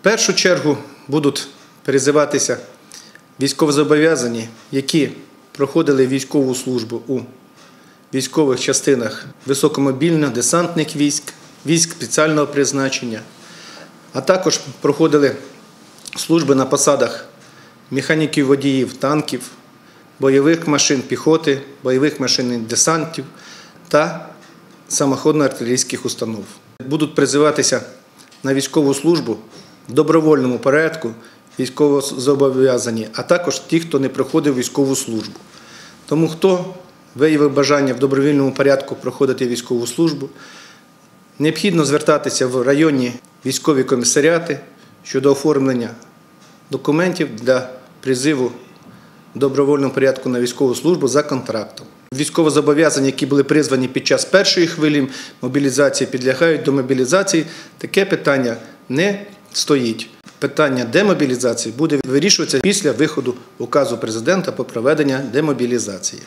В першу чергу будуть призиватися військовозобов'язані, які проходили військову службу у військових частинах високомобільно-десантних військ, військ спеціального призначення, а також проходили служби на посадах механіків водіїв танків, бойових машин піхоти, бойових машин десантів та самоходно-артилерійських установ. Будуть призиватися на військову службу добровольному порядку військовозобов'язані, а також ті, хто не проходив військову службу. Тому хто виявив бажання в добровільному порядку проходити військову службу, необхідно звертатися в районні військові комісаріати щодо оформлення документів для призиву в добровольному порядку на військову службу за контрактом. Військовозобов'язані, які були призвані під час першої хвилі мобілізації, підлягають до мобілізації. Таке питання не стоїть. Питання демобілізації буде вирішуватися після виходу указу президента про проведення демобілізації.